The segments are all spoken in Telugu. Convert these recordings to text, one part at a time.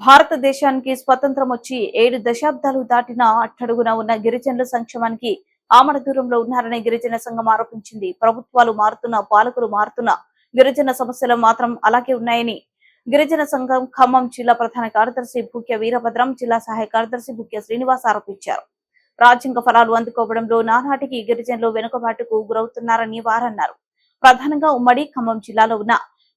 భారతదేశానికి స్వతంత్రం వచ్చి ఏడు దశాబ్దాలు దాటిన అట్టడుగున ఉన్న గిరిజనుల సంక్షేమానికి ఆమడ దూరంలో ఉన్నారని గిరిజన సంఘం ఆరోపించింది. ప్రభుత్వాలు మారుతున్న పాలకులు మారుతున్న గిరిజన సమస్యలు మాత్రం అలాగే ఉన్నాయని గిరిజన సంఘం ఖమ్మం జిల్లా ప్రధాన కార్యదర్శి భూక్య వీరభద్రం జిల్లా సహాయ కార్యదర్శి భూక్య శ్రీనివాస్ ఆరోపించారు. రాజ్యాంగ ఫలాలు అందుకోవడంలో నానాటికి గిరిజనులు వెనుకబాటుకు గురవుతున్నారని వారన్నారు. ప్రధానంగా ఉమ్మడి ఖమ్మం జిల్లాలో ఉన్న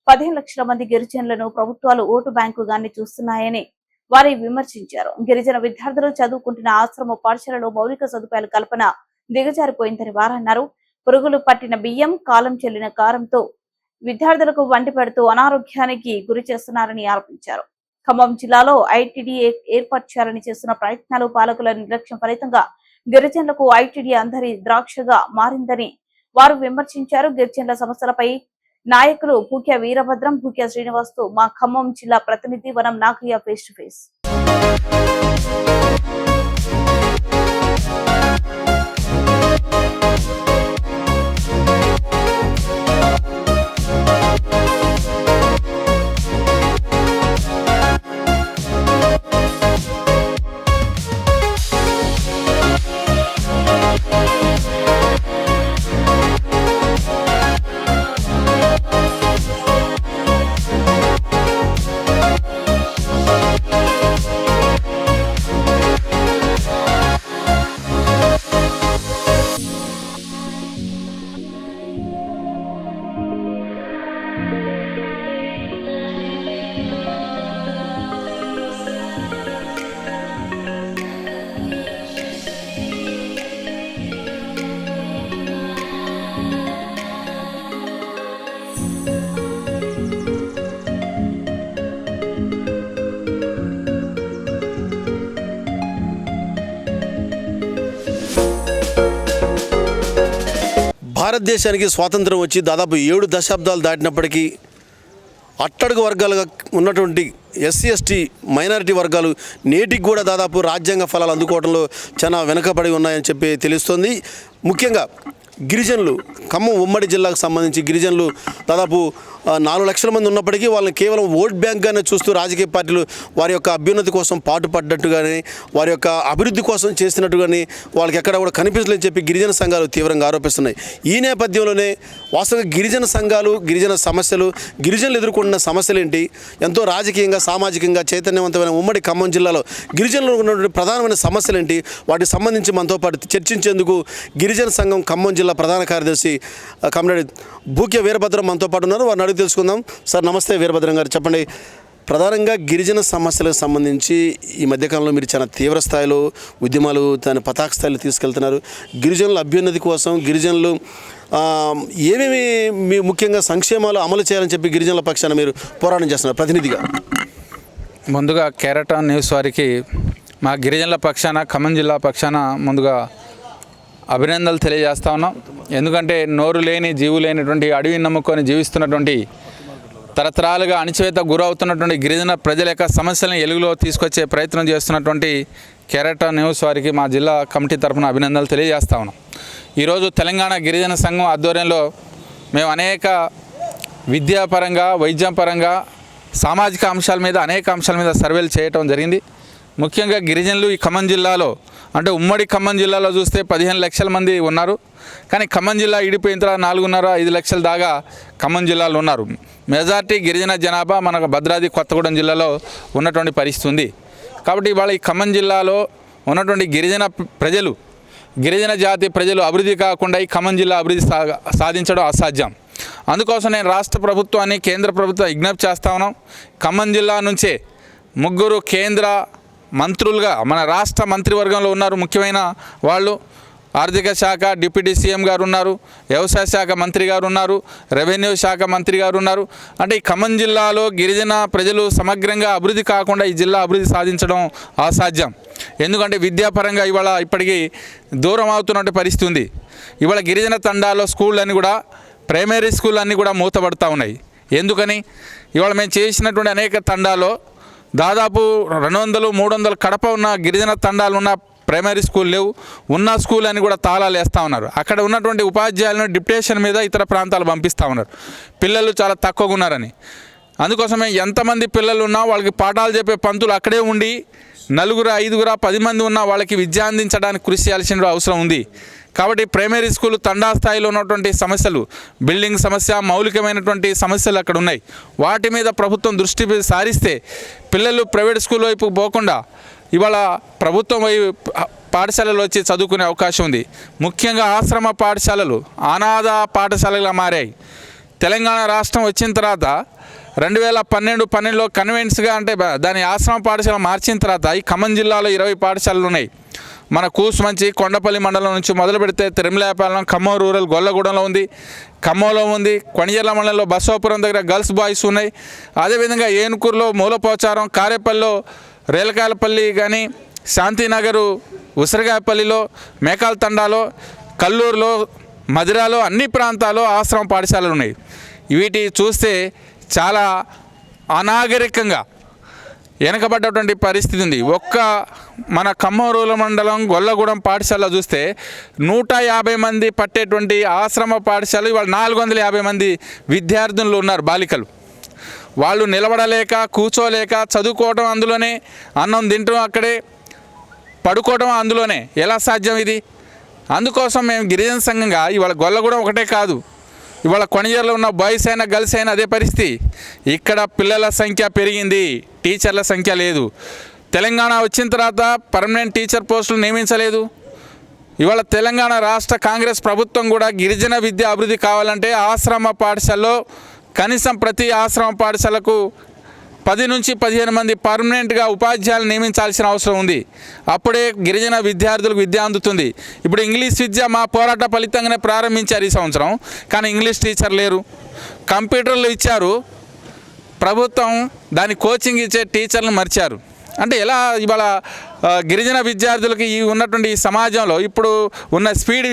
పదిహేను లక్షల మంది గిరిజనులను ప్రభుత్వాలు ఓటు బ్యాంకుగానే చూస్తున్నాయని వారి విమర్శించారు. గిరిజన విద్యార్థులు చదువుకుంటున్న ఆశ్రమ పాఠశాలలో మౌలిక సదుపాయాల కల్పన దిగజారిపోయిందని వారన్నారు పురుగులు పట్టిన బియ్యం కాలం చెల్లిన కారంతో విద్యార్థులకు వంటి పెడుతూ అనారోగ్యానికి గురి చేస్తున్నారని ఆరోపించారు. ఖమ్మం జిల్లాలో ఐటీడీ ఏర్పాటు చేయాలని చేస్తున్న ప్రయత్నాలు పాలకుల నిర్లక్ష్యం ఫలితంగా గిరిజనులకు ఐటీడీ అందరి ద్రాక్షగా మారిందని వారు విమర్శించారు. గిరిజనుల సమస్యలపై నాయకులు భూక్య వీరభద్రం భూక్య శ్రీనివాస్తో మా ఖమ్మం జిల్లా ప్రతినిధి వనం నాగయ్య ఫేస్ టు ఫేస్ భారతదేశానికి స్వాతంత్రం వచ్చి దాదాపు ఏడు దశాబ్దాలు దాటినప్పటికీ అట్టడుగు వర్గాలుగా ఉన్నటువంటి ఎస్సీ ఎస్టీ మైనారిటీ వర్గాలు నేటికి కూడా దాదాపు రాజ్యాంగ ఫలాలు అందుకోవడంలో చాలా వెనుకబడి ఉన్నాయని చెప్పి తెలుస్తోంది. ముఖ్యంగా గిరిజనులు ఖమ్మం ఉమ్మడి జిల్లాకు సంబంధించి గిరిజనులు దాదాపు నాలుగు లక్షల మంది ఉన్నప్పటికీ వాళ్ళని కేవలం ఓట్ బ్యాంక్గానే చూస్తూ రాజకీయ పార్టీలు వారి యొక్క అభ్యున్నతి కోసం పాటుపడ్డట్టుగానే వారి యొక్క అభివృద్ధి కోసం చేసినట్టుగాని వాళ్ళకి ఎక్కడ కూడా కనిపించలేని చెప్పి గిరిజన సంఘాలు తీవ్రంగా ఆరోపిస్తున్నాయి. ఈ నేపథ్యంలోనే వాస్తవంగా గిరిజన సంఘాలు గిరిజన సమస్యలు గిరిజనులు ఎదుర్కొంటున్న సమస్యలు ఏంటి ఎంతో రాజకీయంగా సామాజికంగా చైతన్యవంతమైన ఉమ్మడి ఖమ్మం జిల్లాలో గిరిజనులు ఉన్నటువంటి ప్రధానమైన సమస్యలు ఏంటి వాటికి సంబంధించి మనతో పాటు చర్చించేందుకు గిరిజన సంఘం ఖమ్మం జిల్లా ప్రధాన కార్యదర్శి ఆ, కమ్రేడ్ భూక్య వీరభద్రం మనతో పాటు ఉన్నారు. వారిని అడిగి తెలుసుకుందాం. సార్ నమస్తే వీరభద్రం గారు. చెప్పండి. ప్రధానంగా గిరిజన సమస్యలకు సంబంధించి ఈ మధ్యకాలంలో మీరు చాలా తీవ్ర స్థాయిలో ఉద్యమాలు తన పతాక స్థాయిలో తీసుకెళ్తున్నారు. గిరిజనుల అభ్యున్నతి కోసం గిరిజనులు ఏమేమి మీ ముఖ్యంగా సంక్షేమాలు అమలు చేయాలని చెప్పి గిరిజనుల పక్షాన మీరు పోరాటం చేస్తున్నారు ప్రతినిధిగా? ముందుగా కేరటాన్ న్యూస్ వారికి మా గిరిజనుల పక్షాన ఖమ్మం జిల్లా పక్షాన ముందుగా అభినందనలు తెలియజేస్తా ఉన్నాం. ఎందుకంటే నోరు లేని జీవు లేనటువంటి అడవిని నమ్ముకొని జీవిస్తున్నటువంటి తరతరాలుగా అణిచివేత గురవుతున్నటువంటి గిరిజన ప్రజల యొక్క సమస్యలను ఎలుగులో తీసుకొచ్చే ప్రయత్నం చేస్తున్నటువంటి కెరట న్యూస్ వారికి మా జిల్లా కమిటీ తరఫున అభినందనలు తెలియజేస్తా ఉన్నాం. ఈరోజు తెలంగాణ గిరిజన సంఘం ఆధ్వర్యంలో మేము అనేక విద్యాపరంగా వైద్యపరంగా సామాజిక అంశాల మీద అనేక అంశాల మీద సర్వేలు చేయటం జరిగింది. ముఖ్యంగా గిరిజనులు ఈ ఖమ్మం జిల్లాలో అంటే ఉమ్మడి ఖమ్మం జిల్లాలో చూస్తే పదిహేను లక్షల మంది ఉన్నారు. కానీ ఖమ్మం జిల్లా ఇడిపోయిన తర్వాత నాలుగున్నర ఐదు లక్షల దాకా ఖమ్మం జిల్లాలో ఉన్నారు. మెజార్టీ గిరిజన జనాభా మన భద్రాద్రి కొత్తగూడెం జిల్లాలో ఉన్నటువంటి పరిస్థితి ఉంది. కాబట్టి ఇవాళ ఈ ఖమ్మం జిల్లాలో ఉన్నటువంటి గిరిజన ప్రజలు గిరిజన జాతి ప్రజలు అభివృద్ధి కాకుండా ఈ ఖమ్మం జిల్లా అభివృద్ధి సాధించడం అసాధ్యం. అందుకోసం నేను రాష్ట్ర ప్రభుత్వాన్ని కేంద్ర ప్రభుత్వం విజ్ఞప్తి చేస్తా ఉన్నాం. ఖమ్మం జిల్లా నుంచే ముగ్గురు కేంద్ర మంత్రులుగా మన రాష్ట్ర మంత్రివర్గంలో ఉన్నారు ముఖ్యమైన వాళ్ళు. ఆర్థిక శాఖ డిప్యూటీ సీఎం గారు ఉన్నారు వ్యవసాయ శాఖ మంత్రి గారు ఉన్నారు రెవెన్యూ శాఖ మంత్రి గారు ఉన్నారు అంటే ఈ ఖమ్మం జిల్లాలో గిరిజన ప్రజలు సమగ్రంగా అభివృద్ధి కాకుండా ఈ జిల్లా అభివృద్ధి సాధించడం అసాధ్యం. ఎందుకంటే విద్యాపరంగా ఇవాళ ఇప్పటికీ దూరం అవుతున్నటువంటి పరిస్థితి ఉంది. ఇవాళ గిరిజన తండాలో స్కూళ్ళన్నీ కూడా ప్రైమరీ స్కూల్ అన్నీ కూడా మూతపడుతూ ఉన్నాయి. ఎందుకని? ఇవాళ మేము చేసినటువంటి అనేక తండాలో దాదాపు రెండు వందలు మూడు వందలు కడప ఉన్న గిరిజన తండాలు ఉన్న ప్రైమరీ స్కూల్ లేవు. ఉన్న స్కూల్ అని కూడా తాళాలు వేస్తూ ఉన్నారు. అక్కడ ఉన్నటువంటి ఉపాధ్యాయులను డిప్యుటేషన్ మీద ఇతర ప్రాంతాలు పంపిస్తూ ఉన్నారు. పిల్లలు చాలా తక్కువగా ఉన్నారని. అందుకోసమే ఎంతమంది పిల్లలు ఉన్నా వాళ్ళకి పాఠాలు చెప్పే పంతులు అక్కడే ఉండి నలుగురు ఐదుగురు పది మంది ఉన్నా వాళ్ళకి విద్య అందించడానికి కృషి చేయాల్సిన అవసరం ఉంది. కాబట్టి ప్రైమరీ స్కూల్ తండా స్థాయిలో ఉన్నటువంటి సమస్యలు బిల్డింగ్ సమస్య మౌలికమైనటువంటి సమస్యలు అక్కడ ఉన్నాయి. వాటి మీద ప్రభుత్వం దృష్టి సారిస్తే పిల్లలు ప్రైవేట్ స్కూల్ వైపు పోకుండా ఇవాళ ప్రభుత్వం వైపు పాఠశాలలో వచ్చి చదువుకునే అవకాశం ఉంది. ముఖ్యంగా ఆశ్రమ పాఠశాలలు అనాథ పాఠశాలలుగా మారాయి. తెలంగాణ రాష్ట్రం వచ్చిన తర్వాత రెండు వేల పన్నెండు పన్నెండులో కన్వెంట్స్గా అంటే దాని ఆశ్రమ పాఠశాల మార్చిన తర్వాత ఈ ఖమ్మం జిల్లాలో ఇరవై పాఠశాలలు ఉన్నాయి. మన కూసుమంచి కొండపల్లి మండలం నుంచి మొదలు పెడితే తిరుమలాపాలెం ఖమ్మం రూరల్ గొల్లగూడెంలో ఉంది. ఖమ్మంలో ఉంది కొణిజర్ల మండలంలో బసవాపురం దగ్గర గర్ల్స్ బాయ్స్ ఉన్నాయి. అదేవిధంగా ఏనుకూరులో మూలపోచారం కారేపల్లిలో రేలకాయలపల్లి కానీ శాంతినగరు ఉసిరిగాయపల్లిలో మేకాల తండాలో కల్లూరులో మధిరాలో అన్ని ప్రాంతాల్లో ఆశ్రమ పాఠశాలలు ఉన్నాయి. వీటి చూస్తే చాలా అనాగరికంగా వెనకబడ్డటువంటి పరిస్థితి ఉంది. ఒక్క మన ఖమ్మం రూరల్ మండలం గొల్లగూడెం పాఠశాల చూస్తే నూట యాభై మంది పట్టేటువంటి ఆశ్రమ పాఠశాల ఇవాళ నాలుగు వందల యాభై మంది విద్యార్థులు ఉన్నారు బాలికలు. వాళ్ళు నిలబడలేక కూర్చోలేక చదువుకోవటం అందులోనే అన్నం తింటం అక్కడే పడుకోవటం అందులోనే. ఎలా సాధ్యం ఇది? అందుకోసం మేము గిరిజన సంఘంగా ఇవాళ గొల్లగూడెం ఒకటే కాదు ఇవాళ కొణిజర్లో ఉన్న బాయ్స్ అయినా గర్ల్స్ అయినా అదే పరిస్థితి. ఇక్కడ పిల్లల సంఖ్య పెరిగింది. టీచర్ల సంఖ్య లేదు. తెలంగాణ వచ్చిన తర్వాత పర్మనెంట్ టీచర్ పోస్టులు నియమించలేదు. ఇవాళ తెలంగాణ రాష్ట్ర కాంగ్రెస్ ప్రభుత్వం కూడా గిరిజన విద్య అభివృద్ధి కావాలంటే ఆశ్రమ పాఠశాలలో కనీసం ప్రతి ఆశ్రమ పాఠశాలకు పది నుంచి పదిహేను మంది పర్మనెంట్గా ఉపాధ్యాయులు నియమించాల్సిన అవసరం ఉంది. అప్పుడే గిరిజన విద్యార్థులకు విద్య అందుతుంది. ఇప్పుడు ఇంగ్లీష్ విద్య మా పోరాట ఫలితంగానే ప్రారంభించారు ఈ సంవత్సరం. కానీ ఇంగ్లీష్ టీచర్ లేరు. కంప్యూటర్లు ఇచ్చారు. ప్రభుత్వం దాని కోచింగ్ ఇచ్చే టీచర్లను మర్చారు. అంటే ఎలా ఇవాళ గిరిజన విద్యార్థులకి ఈ ఉన్నటువంటి ఈ సమాజంలో ఇప్పుడు ఉన్న స్పీడ్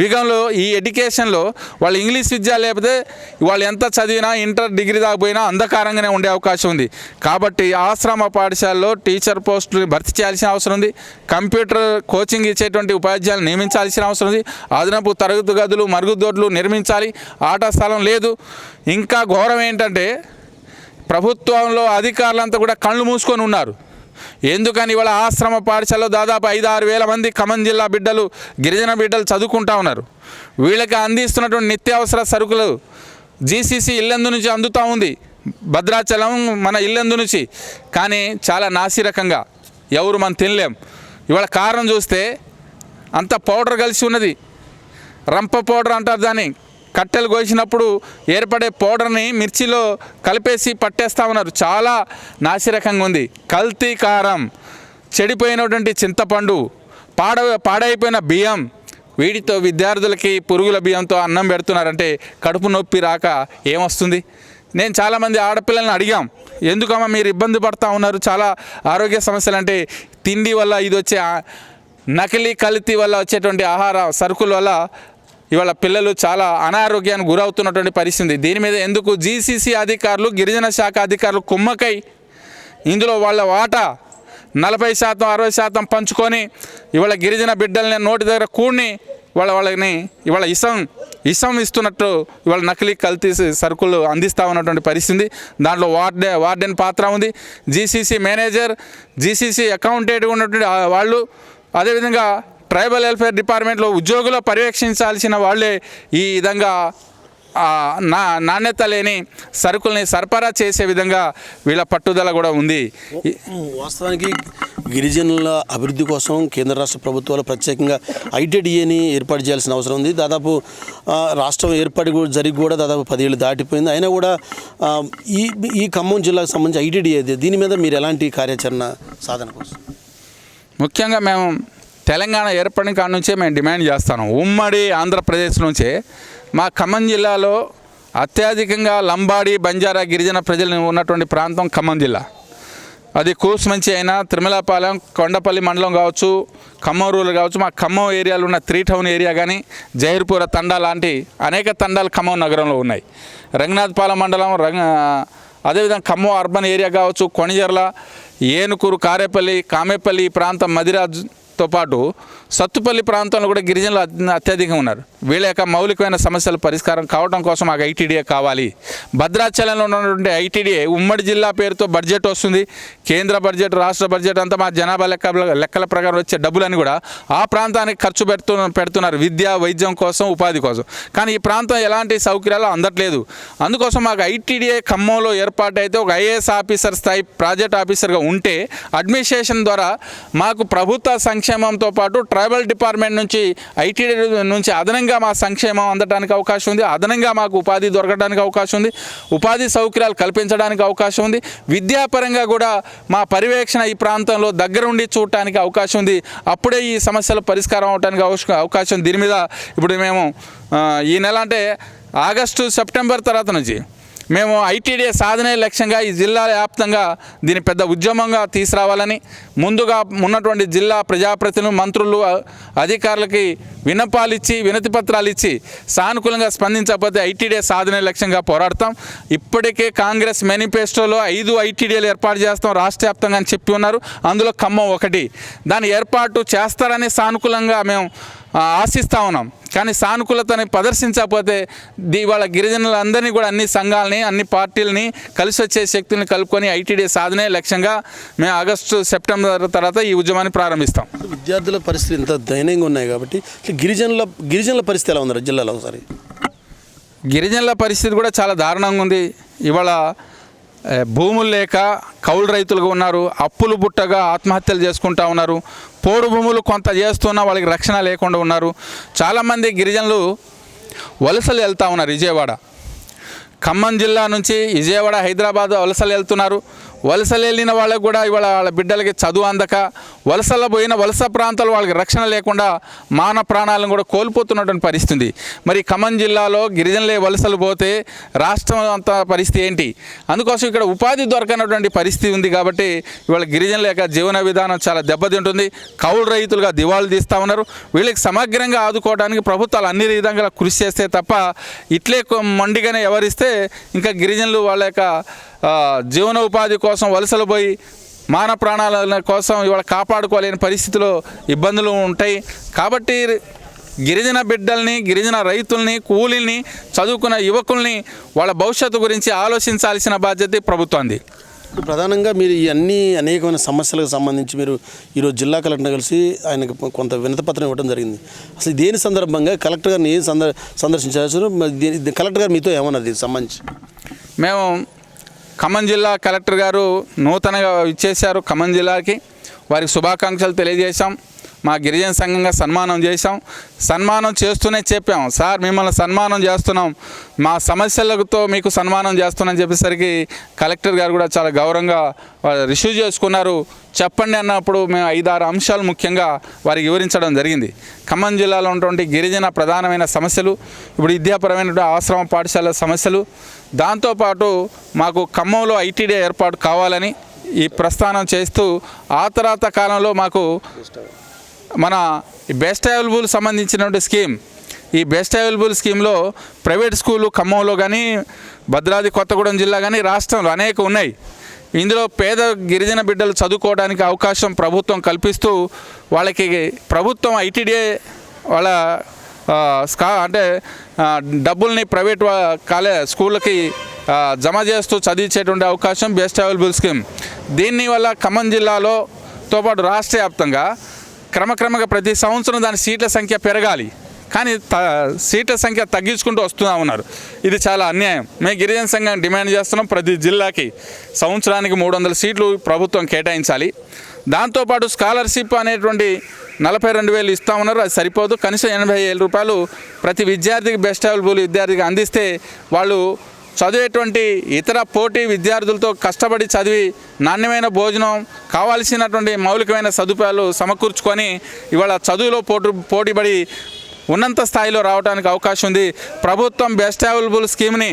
విగంలో ఈ ఎడ్యుకేషన్లో వాళ్ళు ఇంగ్లీష్ విద్య లేకపోతే వాళ్ళు ఎంత చదివినా ఇంటర్ డిగ్రీ దాకా పోయినా అంధకారంగానే ఉండే అవకాశం ఉంది. కాబట్టి ఆశ్రమ పాఠశాలలో టీచర్ పోస్టులు భర్తీ చేయాల్సిన అవసరం ఉంది. కంప్యూటర్ కోచింగ్ ఇచ్చేటువంటి ఉపాధ్యాయులు నియమించాల్సిన అవసరం ఉంది. అదనపు తరగతి గదులు మరుగుదొడ్లు నిర్మించాలి. ఆట స్థలం లేదు. ఇంకా ఘోరం ఏంటంటే ప్రభుత్వంలో అధికారులంతా కూడా కళ్ళు మూసుకొని ఉన్నారు. ఎందుకని ఇవాళ ఆశ్రమ పాఠశాలలో దాదాపు ఐదు ఆరు వేల మంది ఖమ్మం జిల్లా బిడ్డలు గిరిజన బిడ్డలు చదువుకుంటా ఉన్నారు. వీళ్ళకి అందిస్తున్నటువంటి నిత్యావసర సరుకులు జీసీసీ ఇల్లందు నుంచి అందుతూ ఉంది. భద్రాచలం మన ఇల్లందు నుంచి. కానీ చాలా నాసిరకంగా ఎవరు మనం తినలేం. ఇవాళ కారణం చూస్తే అంత పౌడర్ కలిసి ఉన్నది. రంప పౌడర్ అంటారు దాన్ని. కట్టెలు కోసినప్పుడు ఏర్పడే పౌడర్ని మిర్చిలో కలిపేసి పట్టేస్తా ఉన్నారు. చాలా నాసిరకంగా ఉంది. కల్తీ కారం చెడిపోయినటువంటి చింతపండు పాడ పాడైపోయిన బియ్యం. వీటితో విద్యార్థులకి పురుగుల బియ్యంతో అన్నం పెడుతున్నారంటే కడుపు నొప్పి రాక ఏమొస్తుంది? నేను చాలామంది ఆడపిల్లల్ని అడిగాం. ఎందుకమ్మా మీరు ఇబ్బంది పడతా ఉన్నారు? చాలా ఆరోగ్య సమస్యలు అంటే తిండి వల్ల ఇది వచ్చే నకిలీ కల్తీ వల్ల వచ్చేటువంటి ఆహార సరుకుల వల్ల ఇవాళ పిల్లలు చాలా అనారోగ్యానికి గురవుతున్నటువంటి పరిస్థితి. దీని మీద ఎందుకు జీసీసీ అధికారులు గిరిజన శాఖ అధికారులు కుమ్మకై ఇందులో వాళ్ళ వాటా నలభై శాతం అరవై శాతం పంచుకొని ఇవాళ గిరిజన బిడ్డల్ని నోటి దగ్గర కూడిని వాళ్ళ వాళ్ళని ఇవాళ ఇసం ఇసం ఇస్తున్నట్టు ఇవాళ నకిలీ కల్తీ సరుకులు అందిస్తూ ఉన్నటువంటి పరిస్థితి. దాంట్లో వార్డే వార్డెన్ పాత్ర ఉంది. జీసీసీ మేనేజర్ జీసీసీ అకౌంటెంట్ ఉన్నటువంటి వాళ్ళు అదేవిధంగా ట్రైబల్ వెల్ఫేర్ డిపార్ట్మెంట్లో ఉద్యోగులు పర్యవేక్షించాల్సిన వాళ్ళే ఈ విధంగా నా నాణ్యత లేని సరుకుల్ని సరఫరా చేసే విధంగా వీళ్ళ పట్టుదల కూడా ఉంది. వాస్తవానికి గిరిజనుల అభివృద్ధి కోసం కేంద్ర రాష్ట్ర ప్రభుత్వాలు ప్రత్యేకంగా ఐటీడీఏని ఏర్పాటు చేయాల్సిన అవసరం ఉంది. దాదాపు రాష్ట్రం ఏర్పాటు జరిగి కూడా దాదాపు పదేళ్ళు దాటిపోయింది. అయినా కూడా ఈ ఈ ఖమ్మం జిల్లాకు సంబంధించి ఐటీడీఏ దీని మీద మీరు ఎలాంటి కార్యాచరణ సాధన కోసం? ముఖ్యంగా మేము తెలంగాణ ఏర్పడిన కాడ నుంచే మేము డిమాండ్ చేస్తాను. ఉమ్మడి ఆంధ్రప్రదేశ్ నుంచే మా ఖమ్మం జిల్లాలో అత్యధికంగా లంబాడి బంజారా గిరిజన ప్రజలు ఉన్నటువంటి ప్రాంతం ఖమ్మం జిల్లా. అది కూసుమంచి అయినా తిరుమలపాలెం కొండపల్లి మండలం కావచ్చు ఖమ్మం రూరల్ కావచ్చు మా ఖమ్మం ఏరియాలో ఉన్న త్రీ టౌన్ ఏరియా కానీ జైర్పూర తండా లాంటి అనేక తండాలు ఖమ్మం నగరంలో ఉన్నాయి. రంగనాథపాలెం మండలం రంగ అదేవిధంగా ఖమ్మం అర్బన్ ఏరియా కావచ్చు కొణిజర్ల ఏనుకూరు కారేపల్లి కామేపల్లి ఈ ప్రాంతం మదిరా తో పాటు సత్తుపల్లి ప్రాంతంలో కూడా గిరిజనులు అత్య- అత్యధికంగా ఉన్నారు. వీళ్ళ యొక్క మౌలికమైన సమస్యల పరిష్కారం కావడం కోసం మాకు ఐటీడీఏ కావాలి. భద్రాచలంలో ఉన్నటువంటి ఐటీడీఏ ఉమ్మడి జిల్లా పేరుతో బడ్జెట్ వస్తుంది. కేంద్ర బడ్జెట్ రాష్ట్ర బడ్జెట్ అంతా మా జనాభా లెక్క లెక్కల ప్రకారం వచ్చే డబ్బులని కూడా ఆ ప్రాంతానికి ఖర్చు పెడుతు పెడుతున్నారు. విద్య వైద్యం కోసం ఉపాధి కోసం. కానీ ఈ ప్రాంతం ఎలాంటి సౌకర్యాలు అందట్లేదు. అందుకోసం మాకు ఐటీడీఏ ఖమ్మంలో ఏర్పాటు అయితే ఒక ఐఏఎస్ ఆఫీసర్ స్థాయి ప్రాజెక్ట్ ఆఫీసర్గా ఉంటే అడ్మినిస్ట్రేషన్ ద్వారా మాకు ప్రభుత్వ సంఖ్య సంక్షేమంతో పాటు ట్రైబల్ డిపార్ట్మెంట్ నుంచి ఐటీడీ నుంచి అదనంగా మా సంక్షేమం అందడానికి అవకాశం ఉంది. అదనంగా మాకు ఉపాధి దొరకడానికి అవకాశం ఉంది. ఉపాధి సౌకర్యాలు కల్పించడానికి అవకాశం ఉంది. విద్యాపరంగా కూడా మా పర్యవేక్షణ ఈ ప్రాంతంలో దగ్గరుండి చూడటానికి అవకాశం ఉంది. అప్పుడే ఈ సమస్యలు పరిష్కారం అవడానికి అవకాశం అవకాశం. దీని మీద ఇప్పుడు మేము ఈ నెల అంటే ఆగస్టు సెప్టెంబర్ తర్వాత నుంచి మేము ఐటీడీఏ సాధనే లక్ష్యంగా ఈ జిల్లా వ్యాప్తంగా దీని పెద్ద ఉద్యమంగా తీసుకురావాలని ముందుగా ఉన్నటువంటి జిల్లా ప్రజాప్రతినిధులు మంత్రులు అధికారులకి వినపాలు ఇచ్చి వినతి పత్రాలు ఇచ్చి సానుకూలంగా స్పందించకపోతే ఐటీడీఏ సాధనే లక్ష్యంగా పోరాడతాం. ఇప్పటికే కాంగ్రెస్ మేనిఫెస్టోలో ఐదు ఐటీడీఏలు ఏర్పాటు చేస్తాం రాష్ట్ర వ్యాప్తంగా అని చెప్పి ఉన్నారు. అందులో ఖమ్మం ఒకటి. దాని ఏర్పాటు చేస్తారని సానుకూలంగా మేము ఆశిస్తా ఉన్నాం. కానీ సానుకూలతని ప్రదర్శించకపోతే ది వాళ్ళ గిరిజనులందరినీ కూడా అన్ని సంఘాలని అన్ని పార్టీలని కలిసి వచ్చే శక్తుల్ని కలుపుకొని ఐటీడీ సాధనే లక్ష్యంగా మేము ఆగస్టు సెప్టెంబర్ తర్వాత ఈ ఉద్యమాన్ని ప్రారంభిస్తాం. విద్యార్థుల పరిస్థితి ఇంత దయనీయంగా ఉన్నాయి కాబట్టి గిరిజనుల గిరిజనుల పరిస్థితి ఎలా ఉంది జిల్లాలో ఒకసారి? గిరిజనుల పరిస్థితి కూడా చాలా దారుణంగా ఉంది. ఇవాళ భూములు లేక కౌలు రైతులుగా ఉన్నారు అప్పులు బుట్టగా ఆత్మహత్యలు చేసుకుంటా ఉన్నారు. పోడు భూములు కొంత చేస్తున్న వాళ్ళకి రక్షణ లేకుండా ఉన్నారు. చాలామంది గిరిజనులు వలసలు వెళ్తూ ఉన్నారు విజయవాడ. ఖమ్మం జిల్లా నుంచి విజయవాడ హైదరాబాద్ వలసలు వెళ్తున్నారు. వలసలు వెళ్ళిన వాళ్ళకు కూడా ఇవాళ వాళ్ళ బిడ్డలకి చదువు అందక వలసలో పోయిన వలస ప్రాంతాలు వాళ్ళకి రక్షణ లేకుండా మాన ప్రాణాలను కూడా కోల్పోతున్నటువంటి పరిస్థితి. మరి ఖమ్మం జిల్లాలో గిరిజనులే వలసలు పోతే రాష్ట్రం అంత పరిస్థితి ఏంటి? అందుకోసం ఇక్కడ ఉపాధి దొరకనటువంటి పరిస్థితి ఉంది కాబట్టి ఇవాళ గిరిజనుల యొక్క జీవన విధానం చాలా దెబ్బతింటుంది. కౌలు రైతులుగా దివాళు తీస్తూ ఉన్నారు. వీళ్ళకి సమగ్రంగా ఆదుకోవడానికి ప్రభుత్వాలు అన్ని విధంగా కృషి చేస్తే తప్ప ఇట్లే కొ- మొండిగానే ఎవరిస్తే ఇంకా గిరిజనులు వాళ్ళ యొక్క జీవనోపాధి కోసం వలసలు పోయి మాన ప్రాణాల కోసం ఇవాళ కాపాడుకోలేని పరిస్థితిలో ఇబ్బందులు ఉంటాయి. కాబట్టి గిరిజన బిడ్డల్ని గిరిజన రైతుల్ని కూలీల్ని చదువుకున్న యువకుల్ని వాళ్ళ భవిష్యత్తు గురించి ఆలోచించాల్సిన బాధ్యత ప్రభుత్వంది ఇప్పుడు ప్రధానంగా మీరు ఈ అన్ని అనేకమైన సమస్యలకు సంబంధించి మీరు ఈరోజు జిల్లా కలెక్టర్ కలిసి ఆయనకు కొంత వినతపత్రం ఇవ్వడం జరిగింది. అసలు దేని సందర్భంగా కలెక్టర్ గారిని ఏం సందర్ సందర్శించాల్సిన కలెక్టర్ గారు మీతో ఏమన్నది? సంబంధించి. మేము ఖమ్మం జిల్లా కలెక్టర్ గారు నూతనంగా ఇచ్చేశారు ఖమ్మం జిల్లాకి. వారికి శుభాకాంక్షలు తెలియజేశాం. మా గిరిజన సంఘంగా సన్మానం చేశాం. సన్మానం చేస్తూనే చెప్పాం. సార్ మిమ్మల్ని సన్మానం చేస్తున్నాం. మా సమస్యలతో మీకు సన్మానం చేస్తున్నాం చెప్పేసరికి కలెక్టర్ గారు కూడా చాలా గౌరవంగా రిసీవ్ చేసుకున్నారు. చెప్పండి అన్నప్పుడు మేము ఐదారు అంశాలు ముఖ్యంగా వారికి వివరించడం జరిగింది. ఖమ్మం జిల్లాలో ఉన్నటువంటి గిరిజన ప్రధానమైన సమస్యలు ఇప్పుడు విద్యాపరమైనటువంటి ఆశ్రమ పాఠశాల సమస్యలు దాంతోపాటు మాకు ఖమ్మంలో ఐటీడీ ఏర్పాటు కావాలని ఈ ప్రస్థానం చేస్తూ ఆ తర్వాత కాలంలో మాకు మన ఈ బెస్ట్ అవైలబుల్ సంబంధించినటువంటి స్కీమ్ ఈ బెస్ట్ అవైలబుల్ స్కీమ్లో ప్రైవేట్ స్కూలు ఖమ్మంలో కానీ భద్రాద్రి కొత్తగూడెం జిల్లా కానీ రాష్ట్రంలో అనేక ఉన్నాయి. ఇందులో పేద గిరిజన బిడ్డలు చదువుకోవడానికి అవకాశం ప్రభుత్వం కల్పిస్తూ వాళ్ళకి ప్రభుత్వం ఐటీడీఏ వాళ్ళ స్కా అంటే డబ్బుల్ని ప్రైవేట్ కాలే స్కూళ్ళకి జమ చేస్తూ చదివించేటువంటి అవకాశం బెస్ట్ అవైలబుల్ స్కీమ్ దీన్ని వల్ల ఖమ్మం జిల్లాలో తో పాటు రాష్ట్ర వ్యాప్తంగా క్రమక్రమంగా ప్రతి సంవత్సరం దాని సీట్ల సంఖ్య పెరగాలి. కానీ త సీట్ల సంఖ్య తగ్గించుకుంటూ వస్తూ ఉన్నారు. ఇది చాలా అన్యాయం. మేము గిరిజన సంఘం డిమాండ్ చేస్తున్నాం. ప్రతి జిల్లాకి సంవత్సరానికి మూడు వందల సీట్లు ప్రభుత్వం కేటాయించాలి. దాంతోపాటు స్కాలర్షిప్ అనేటువంటి నలభై రెండు వేలు ఇస్తా ఉన్నారు. అది సరిపోదు. కనీసం ఎనభై వేల రూపాయలు ప్రతి విద్యార్థికి బెస్ట్ అవైలబుల్ విద్యార్థికి అందిస్తే వాళ్ళు చదివేటువంటి ఇతర పోటీ విద్యార్థులతో కష్టపడి చదివి నాణ్యమైన భోజనం కావాల్సినటువంటి మౌలికమైన సదుపాయాలు సమకూర్చుకొని ఇవాళ చదువులో పోటీ పోటీపడి ఉన్నంత స్థాయిలో రావడానికి అవకాశం ఉంది. ప్రభుత్వం బెస్ట్ అవైలబుల్ స్కీమ్ని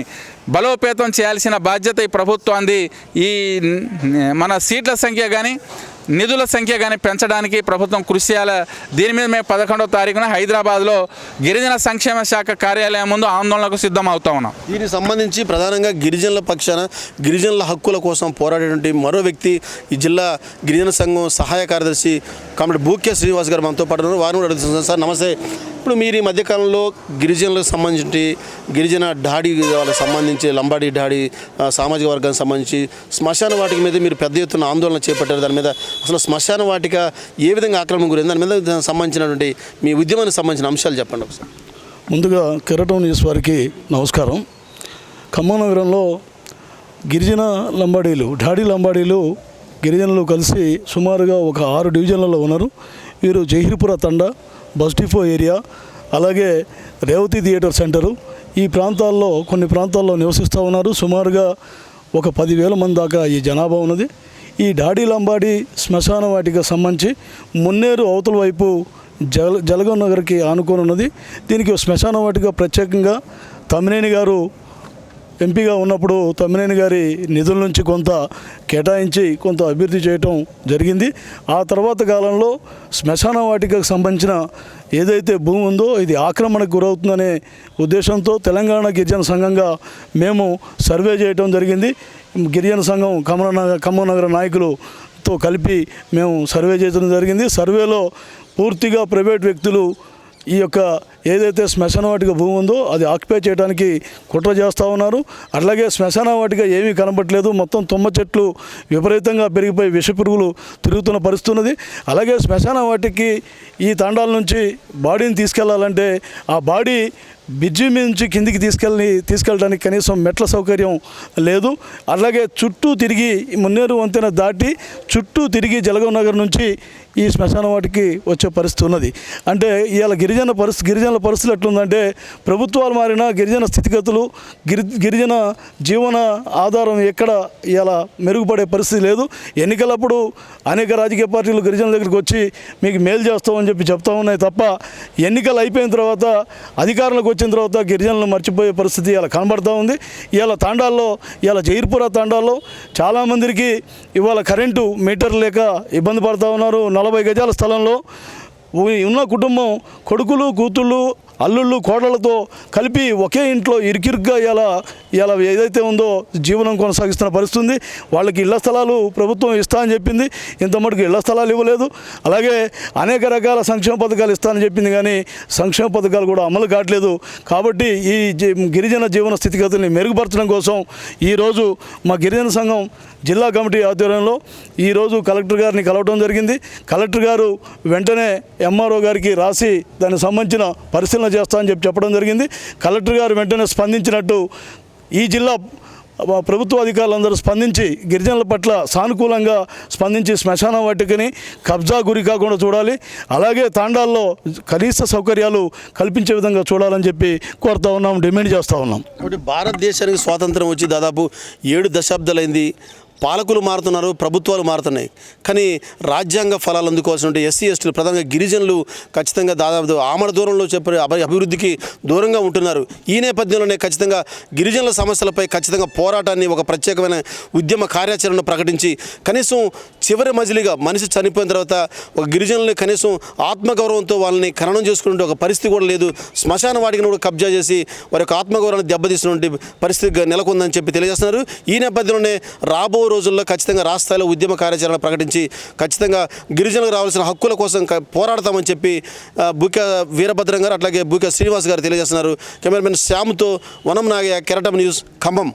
బలోపేతం చేయాల్సిన బాధ్యత ఈ ప్రభుత్వాన్ని ఈ మన సీట్ల సంఖ్య కానీ నిధుల సంఖ్య కానీ పెంచడానికి ప్రభుత్వం కృషి చేయాలి? దీని మీద మేము పదకొండవ తారీఖున హైదరాబాద్లో గిరిజన సంక్షేమ శాఖ కార్యాలయం ముందు ఆందోళనకు సిద్ధం అవుతా ఉన్నాం. దీనికి సంబంధించి ప్రధానంగా గిరిజనుల పక్షాన గిరిజనుల హక్కుల కోసం పోరాడేటువంటి మరో వ్యక్తి ఈ జిల్లా గిరిజన సంఘం సహాయ కార్యదర్శి కామెడీ బూకే శ్రీనివాస్ గారు మనతో పాటు వారిని కూడా సార్ నమస్తే. ఇప్పుడు మీరు ఈ మధ్యకాలంలో గిరిజనులకు సంబంధించి గిరిజన డాడీ వాళ్ళకి సంబంధించి లంబాడి డాడీ సామాజిక వర్గానికి సంబంధించి శ్మశాన వాటిక మీద మీరు పెద్ద ఎత్తున ఆందోళన చేపట్టారు. దాని మీద అసలు శ్మశాన వాటిక ఏ విధంగా ఆక్రమణ గురైంది? దాని మీద దానికి సంబంధించినటువంటి మీ ఉద్యమానికి సంబంధించిన అంశాలు చెప్పండి ఒకసారి. ముందుగా కెరటం న్యూస్ వారికి నమస్కారం. ఖమ్మం నగరంలో గిరిజన లంబాడీలు ఢాడీ లంబాడీలు గిరిజనులు కలిసి సుమారుగా ఒక ఆరు డివిజన్లలో ఉన్నారు. వీరు Zaheerpura Thanda bus depot area అలాగే రేవతి థియేటర్ సెంటరు. ఈ ప్రాంతాల్లో కొన్ని ప్రాంతాల్లో నివసిస్తూ ఉన్నారు. సుమారుగా ఒక పదివేల మంది దాకా ఈ జనాభా ఉన్నది. ఈ డాడీ లంబాడి శ్మశాన వాటికి సంబంధించి మున్నేరు అవతల వైపు జల జలగం నగర్కి ఆనుకొని ఉన్నది దీనికి శ్మశాన వాటిగా ప్రత్యేకంగా తమ్మినేని గారు ఎంపీగా ఉన్నప్పుడు తమ్మినేని గారి నిధుల నుంచి కొంత కేటాయించి కొంత అభివృద్ధి చేయటం జరిగింది. ఆ తర్వాత కాలంలో శ్మశాన వాటికకు సంబంధించిన ఏదైతే భూమి ఉందో ఇది ఆక్రమణకు గురవుతుందనే ఉద్దేశంతో తెలంగాణ గిరిజన సంఘంగా మేము సర్వే చేయటం జరిగింది. గిరిజన సంఘం ఖమ్మం ఖమ్మనగర నాయకులతో కలిపి మేము సర్వే చేయడం జరిగింది. సర్వేలో పూర్తిగా ప్రైవేట్ వ్యక్తులు ఈ యొక్క ఏదైతే శ్మశాన వాటిక భూమి ఉందో అది ఆక్యుపై చేయడానికి కుట్ర చేస్తూ ఉన్నారు. అట్లాగే శ్మశాన వాటిక ఏమీ కనబట్టలేదు మొత్తం తుమ్మ చెట్లు విపరీతంగా పెరిగిపోయి విషపురుగులు తిరుగుతున్న పరిస్థితి ఉన్నది. అలాగే శ్మశాన వాటికి ఈ తాండాల నుంచి బాడీని తీసుకెళ్ళాలంటే ఆ బాడీ బ్రిడ్జి మీద నుంచి కిందికి తీసుకెళ్ళి తీసుకెళ్ళడానికి కనీసం మెట్ల సౌకర్యం లేదు. అలాగే చుట్టూ తిరిగి మున్నేరు వంతెన దాటి చుట్టూ తిరిగి జలగం నగర్ నుంచి ఈ శ్మశాన వాటికి వచ్చే పరిస్థితి ఉన్నది. అంటే ఇవాళ గిరిజన పరిస్థితి గిరిజన గిరిజనుల పరిస్థితులు ఎట్లుందంటే ప్రభుత్వాలు మారిన గిరిజన స్థితిగతులు గిరి గిరిజన జీవన ఆధారం ఎక్కడ ఇలా మెరుగుపడే పరిస్థితి లేదు. ఎన్నికలప్పుడు అనేక రాజకీయ పార్టీలు గిరిజనుల దగ్గరికి వచ్చి మీకు మేలు చేస్తామని చెప్పి చెప్తా ఉన్నాయి తప్ప ఎన్నికలు అయిపోయిన తర్వాత అధికారంలోకి వచ్చిన తర్వాత గిరిజనులను మర్చిపోయే పరిస్థితి ఇలా కనబడుతూ ఉంది. ఇవాళ తాండాల్లో ఇవాళ జైర్పురా తాండాల్లో చాలామందికి ఇవాళ కరెంటు మీటర్ లేక ఇబ్బంది పడుతూ ఉన్నారు. నలభై గజాల స్థలంలో ఉన్న కుటుంబం కొడుకులు కూతుళ్ళు అల్లుళ్ళు కోడలతో కలిపి ఒకే ఇంట్లో ఇరికిరుగ్గా ఇలా ఇలా ఏదైతే ఉందో జీవనం కొనసాగిస్తున్న పరిస్థితుంది. వాళ్ళకి ఇళ్ళ స్థలాలు ప్రభుత్వం ఇస్తా అని చెప్పింది. ఇంత మటుకు ఇళ్ళ స్థలాలు ఇవ్వలేదు. అలాగే అనేక రకాల సంక్షేమ పథకాలు ఇస్తానని చెప్పింది కానీ సంక్షేమ పథకాలు కూడా అమలు కావట్లేదు. కాబట్టి ఈ జీ- గిరిజన జీవన స్థితిగతుల్ని మెరుగుపరచడం కోసం ఈరోజు మా గిరిజన సంఘం జిల్లా కమిటీ ఆధ్వర్యంలో ఈరోజు కలెక్టర్ గారిని కలవడం జరిగింది. కలెక్టర్ గారు వెంటనే ఎంఆర్ఓ గారికి రాసి దానికి సంబంధించిన పరిశీలన చేస్తామని చెప్పి చెప్పడం జరిగింది. కలెక్టర్ గారు వెంటనే స్పందించినట్టు ఈ జిల్లా ప్రభుత్వ అధికారులందరూ స్పందించి గిరిజనుల పట్ల సానుకూలంగా స్పందించి శ్మశాన వాటికని కబ్జా గురి కాకుండా చూడాలి. అలాగే తాండాల్లో కనీస సౌకర్యాలు కల్పించే విధంగా చూడాలని చెప్పి కోరుతా ఉన్నాం డిమాండ్ చేస్తూ ఉన్నాం. కాబట్టి భారతదేశానికి స్వాతంత్రం వచ్చి దాదాపు ఏడు దశాబ్దాలైంది. పాలకులు మారుతున్నారు ప్రభుత్వాలు మారుతున్నాయి. కానీ రాజ్యాంగ ఫలాలు అందుకోవాల్సిన ఎస్సీ ఎస్టీలు ప్రధానంగా గిరిజనులు ఖచ్చితంగా దాదాపు ఆమడ దూరంలో చెప్పే అభి- అభివృద్ధికి దూరంగా ఉంటున్నారు. ఈ నేపథ్యంలోనే ఖచ్చితంగా గిరిజనుల సమస్యలపై ఖచ్చితంగా పోరాటాన్ని ఒక ప్రత్యేకమైన ఉద్యమ కార్యాచరణను ప్రకటించి కనీసం చివరి మజిలిగా మనిషి చనిపోయిన తర్వాత ఒక గిరిజనుల్ని కనీసం ఆత్మగౌరవంతో వాళ్ళని ఖననం చేసుకునే ఒక పరిస్థితి కూడా లేదు. శ్మశాన వాటికి కూడా కబ్జా చేసి వారి యొక్క ఆత్మగౌరవాన్ని దెబ్బతీసినటువంటి పరిస్థితి నెలకొందని చెప్పి తెలియజేస్తున్నారు. ఈ నేపథ్యంలోనే రాబో రోజుల్లో ఖచ్చితంగా రాష్ట్రాల ఉద్యమ కార్యాచరణ ప్రకటించి ఖచ్చితంగా గిరిజనులకు రావాల్సిన హక్కుల కోసం పోరాడతామని చెప్పి ఆ, బూక వీరభద్రం గారు అట్లాగే బూక శ్రీనివాస్ గారు తెలియజేస్తున్నారు. కెమెరామెన్ శ్యామ్తో వనం నాగయ్య కెరటం న్యూస్ ఖమ్మం.